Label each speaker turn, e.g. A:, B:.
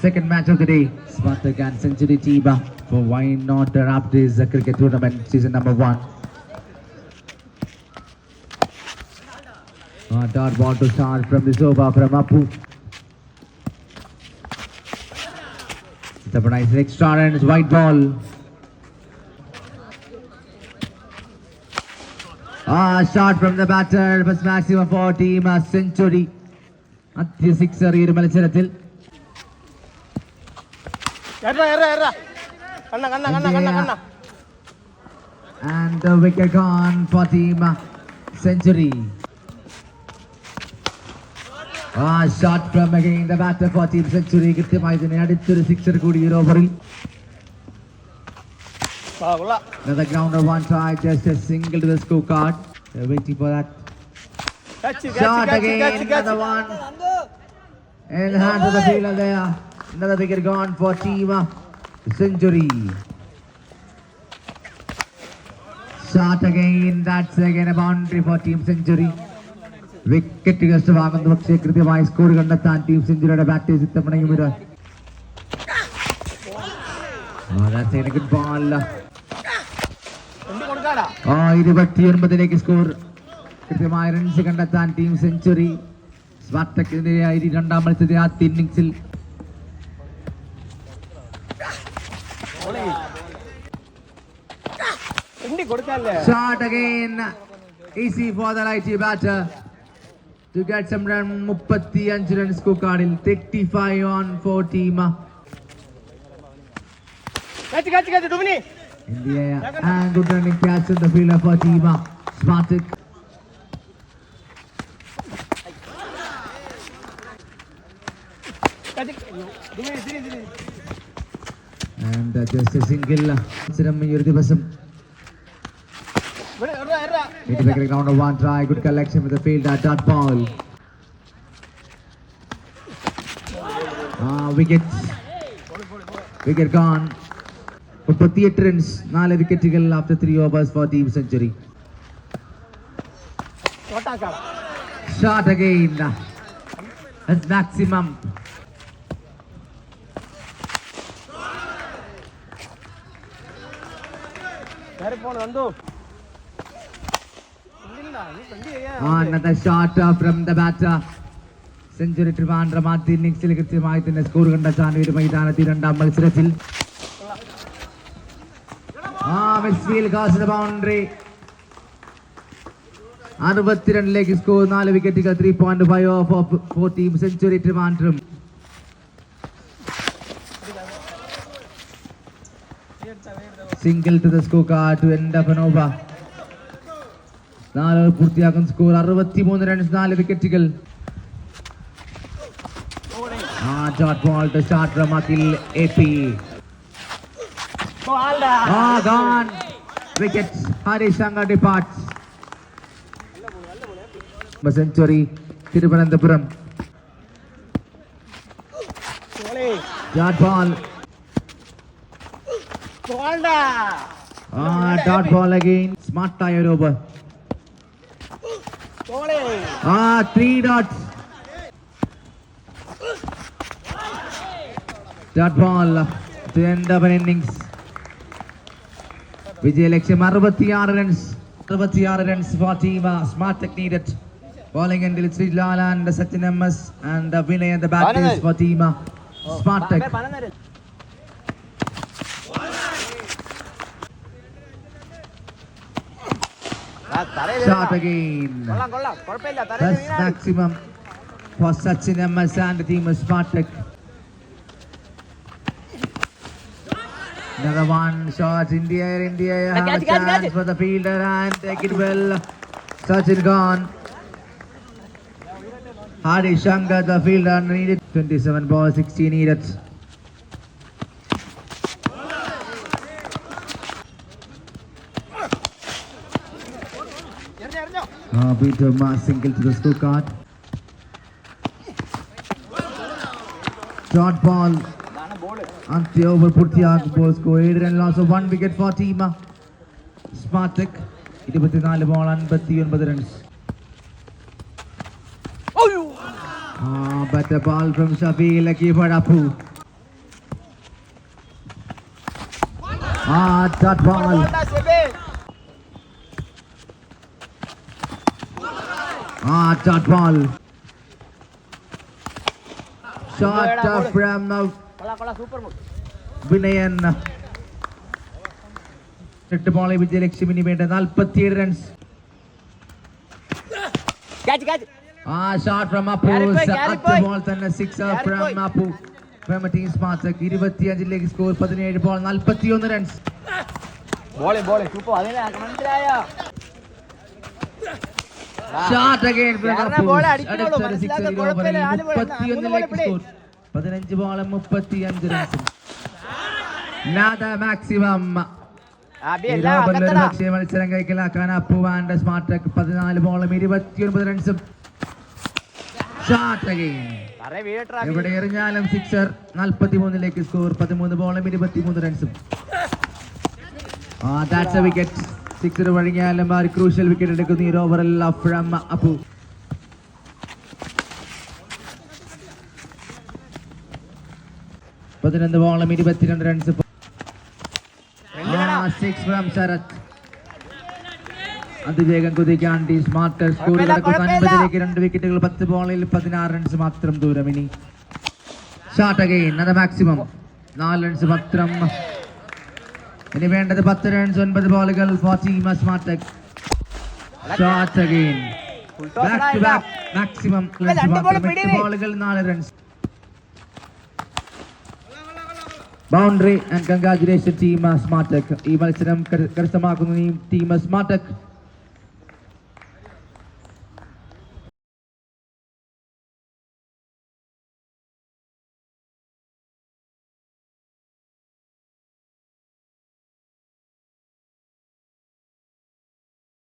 A: second match of the day. Spartak and Century Tiba for Why Not the Raptors uh, Cricket Tournament season number one. Uh, dot ball to start from this over from Apu. It's up a nice extra and it's white ball. Ah, shot from the batter was maximum for team uh, century. ആദ്യ sixer ഈ ഒരു മത്സരത്തിൽ
B: എറാ എറാ എറാ കണ്ണ കണ്ണ കണ്ണ കണ്ണ കണ്ണ
A: and the wicket gone for team uh, century. Ah, shot from again the batter for team century. കൃത്യമായി തന്നെ അടുത്തൊരു sixer കൂടി ഈ ഓവറിൽ
B: ആ കൊള്ളാം
A: Another grounder one try, just a single to the scorecard. They're waiting for that
B: Kutch
A: shot
B: Kutch
A: again.
B: Kutch
A: Another
B: Kutch
A: one in the hands of the fielder there. Another wicket gone for team century. Shot again. That's again a boundary for team century. Wicket കഷ്ടമാകുന്നു പക്ഷേ കൃത്യമായി score കണ്ടെത്താൻ team സെഞ്ചുറിയുടെ batters ഇത്തവണയും ഒരു good ball ആ ഇരുപത്തിയൊൻപതിലേക്ക് score കൃത്യമായ runs കണ്ടെത്താൻ team Century സ്വാർട്ടക്കെതിരെയായി രണ്ടാം മത്സരത്തെ ആദ്യ ഇന്നിംഗ്സിൽ Shot again. Easy for the righty batter to get some run. 35 runs scorecardil. 35
B: on 4 team. Catch,
A: catch, catch, Dumini. In the air. And good running catch in
B: the field for team.
A: Smartic. And uh, just a single. Siram,
B: you're the person.
A: Into the ground of one try, good collection with the fielder, dot ball. Ah, wicket. Wicket gone. മുപ്പത്തിയെട്ട് runs നാല് വിക്കറ്റുകൾ after three overs four team century
B: തോട്ടാക്കാടാ
A: shot again maximum
B: കയറി പോണ കണ്ടു എന്തിനാ
A: shot from the batter Century Trivandrum ആദ്യ ഇന്നിംഗ്സിൽ കൃത്യമായി തന്നെ സ്കോർ കണ്ട ഒരു മൈതാനത്തിൽ രണ്ടാം മത്സരത്തിൽ. ബൗണ്ടറി അറുപത്തിരണ്ടിലേക്ക് സ്കോർ നാല് വിക്കറ്റുകൾ three point five of four team century Trivandrum single to the score card to end of over നാല് over പൂർത്തിയാക്കും സ്കോർ അറുപത്തിമൂന്ന് റൺസ് നാല് വിക്കറ്റുകൾ ആ dot ball to shut റമാക്കിൽ A P
B: ബോൾഡാ
A: ആ gone wicket Harish Shankar departs century Thiruvananthapuram
B: ബോളേ
A: dot ball
B: ബോൾഡാ
A: ആ dot ball again സ്മാർട്ടായ ഒരു over
B: ബോളേ
A: ആ three dots dot ball to end of innings വിജയലക്ഷ്യം അറുപത്തിയാറ് റൺസ് അറുപത്തിയാറ് runs for team Smart Tech needed bowling എൻഡിൽ Srilal and Sachin M S and Vinay and batters
B: for
A: team smart
B: tech Shot again.
A: Best maximum for Sachin MS and the team is Spartak. Another one shot, India, India have
B: catch,
A: a
B: chance catch, catch.
A: for the fielder and take it well. Sachin gone. Hadi Shankar, the fielder needed 27 balls, 16 needed. Uh, with a mass single to the scorecard. Short ball.
B: And the
A: over പൂർത്തിയാകും ball score ഏഴ് run loss one wicket for team Smart Tech ഇരുപത്തിനാല് ball അൻപത്തി ഒൻപത് runs but ball from Shabeel അക്കീബഴപ്പു ആ dot ball ആ dot ball shot from Vinayan. എട്ട് ബോളെ വിജയ ലക്ഷ്യമിന് വേണ്ട. നാൽപ്പത്തിയേഴ് റൺസ് ആ shot from
B: Appu boy.
A: Ball തന്നെ. Six
B: from.
A: Appu from team Smart ഇരുപത്തിയഞ്ചിലേക്ക് score പതിനേഴ് ബോൾ നാൽപ്പത്തിയൊന്ന് റൺസ്
B: ബോളി ബോളി സൂപ്പർ അതിനെ മനസ്സിലായോ
A: ഷോട്ട് അഗൈൻ
B: കാരണം ball അടിക്കണുള്ളൂ, മനസ്സിലാക്കുക, കുഴപ്പമില്ല, നാല് ball,
A: മുപ്പത്തിയൊന്നിലേക്ക് പതിനഞ്ച് ബോൾ മുപ്പത്തിയഞ്ച് റൺസ് നാദ മാക്സിമം പക്ഷേ മത്സരം കൈക്കലാക്കാൻ അപ്പുവാന്റെ സ്മാർട്ട് ടെക് പതിനാല് ബോളും ഇരുപത്തിയൊൻപത് റൺസും ഷോട്ട് അഗൈൻ എവിടെ എറിഞ്ഞാലും സിക്സർ നാൽപ്പത്തി മൂന്നിലേക്ക് സ്കോർ പതിമൂന്ന് ബോളും ഇരുപത്തിമൂന്ന് റൺസും ആ ദാറ്റ്സ് എ വിക്കറ്റ് സിക്സർ വഴങ്ങിയാലും ആ ഒരു ക്രൂഷ്യൽ വിക്കറ്റ് എടുക്കുന്ന. ഈ ഓവറിൽ ഫ്രം അപ്പു. പതിനൊന്ന് ബോളും ഇരുപത്തിരണ്ട് റൺസ് സിക്സ് ഫ്രം ശരത്. അതിവേഗം കുതിക്കാൻ ടീം സ്മാർട്ട് സ്കോർ കിടക്കുന്ന. അൻപതിലേക്ക് രണ്ട് വിക്കറ്റുകൾ പത്ത് ബോളിൽ പതിനാറ് റൺസ് മാത്രം ദൂരം ഇനി ഷാർട്ട് അഗൈൻ അത് മാക്സിമം നാല് റൺസ് മാത്രം. ഇനി വേണ്ടത് പത്ത് റൺസ് ഒൻപത് ബോളുകൾ for team Smart shot
B: again back
A: to back
B: maximum.
A: ബോളുകൾ നാല് runs boundary and congratulation team Smart ഈ മത്സരം കര- കരസ്ഥമാക്കുന്ന ടീം സ്മാർട്ട്